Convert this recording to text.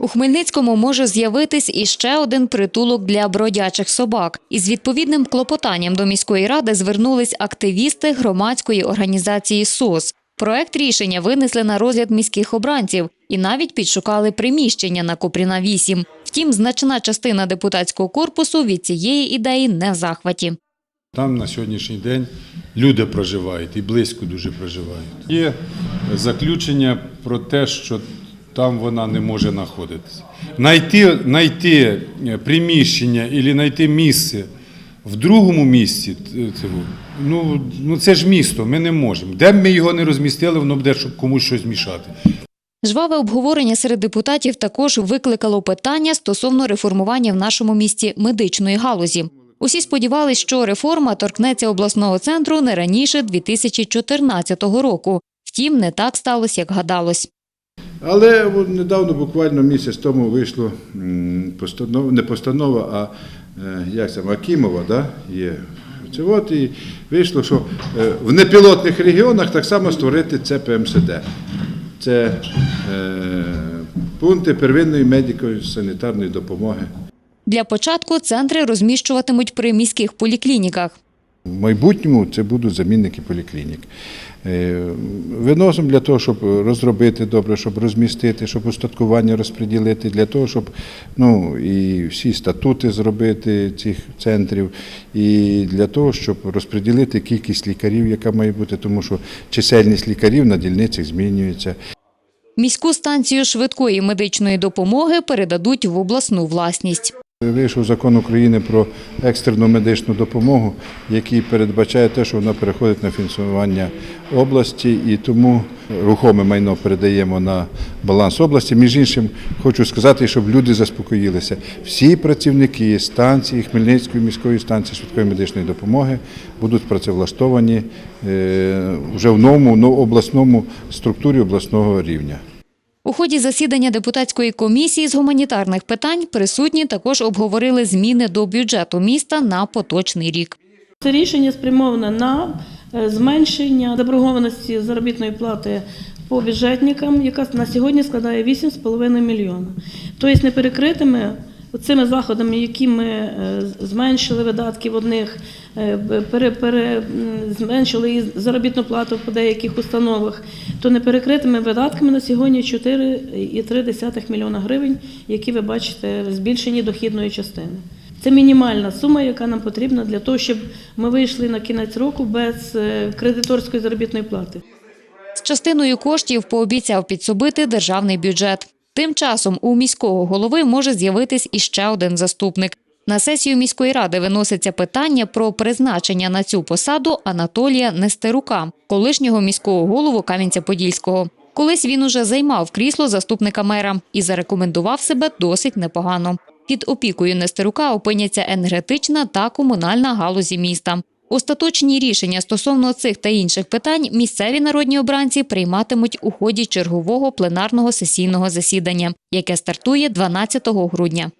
У Хмельницькому може з'явитись іще один притулок для бродячих собак. Із відповідним клопотанням до міської ради звернулись активісти громадської організації СОС. Проект рішення винесли на розгляд міських обранців і навіть підшукали приміщення на Купріна 8. Втім, значна частина депутатського корпусу від цієї ідеї не в захваті. Там на сьогоднішній день люди проживають і близько дуже проживають. Є заключення про те, що там вона не може знаходитися. Найти, найти приміщення або знайти місце в другому місці, ну, ну це ж місто, ми не можемо. Де б ми його не розмістили, воно буде щоб комусь щось мішати. Жваве обговорення серед депутатів також викликало питання стосовно реформування в нашому місті медичної галузі. Усі сподівались, що реформа торкнеться обласного центру не раніше 2014 року. Втім, не так сталося, як гадалось. Але недавно, буквально місяць тому, вийшло постанова, не постанова, а е, як це, Акімова, да? є. Це от і вийшло, що е, в непілотних регіонах так само створити це ПМСД. Це е, пункти первинної медико-санітарної допомоги. Для початку центри розміщуватимуть при міських поліклініках. В майбутньому це будуть замінники поліклінік. Е, Виносимо для того, щоб розробити добре, щоб розмістити, щоб устаткування розподілити, для того, щоб ну, і всі статути зробити цих центрів, і для того, щоб розподілити кількість лікарів, яка має бути, тому що чисельність лікарів на дільницях змінюється. Міську станцію швидкої медичної допомоги передадуть в обласну власність. Вийшов закон України про екстрену медичну допомогу, який передбачає те, що вона переходить на фінансування області, і тому рухоме майно передаємо на баланс області. Між іншим, хочу сказати, щоб люди заспокоїлися. Всі працівники станції Хмельницької міської станції швидкої медичної допомоги будуть працевлаштовані е, вже в новому обласному структурі обласного рівня. У ході засідання депутатської комісії з гуманітарних питань присутні також обговорили зміни до бюджету міста на поточний рік. Це рішення спрямоване на е, зменшення заборгованості заробітної плати по бюджетникам, яка на сьогодні складає 8,5 мільйона. Тобто не перекритими цими заходами, які ми е, зменшили видатки в одних, е, пере, зменшили і заробітну плату по деяких установах, то не перекритими видатками на сьогодні 4,3 мільйона гривень, які ви бачите в збільшенні дохідної частини. Це мінімальна сума, яка нам потрібна для того, щоб ми вийшли на кінець року без е, кредиторської заробітної плати. З частиною коштів пообіцяв підсобити державний бюджет. Тим часом у міського голови може з'явитись іще один заступник. На сесію міської ради виноситься питання про призначення на цю посаду Анатолія Нестерука, колишнього міського голову Кам'янця-Подільського. Колись він уже займав крісло заступника мера і зарекомендував себе досить непогано. Під опікою Нестерука опиняться енергетична та комунальна галузі міста. Остаточні рішення стосовно цих та інших питань місцеві народні обранці прийматимуть у ході чергового пленарного сесійного засідання, яке стартує 12 грудня.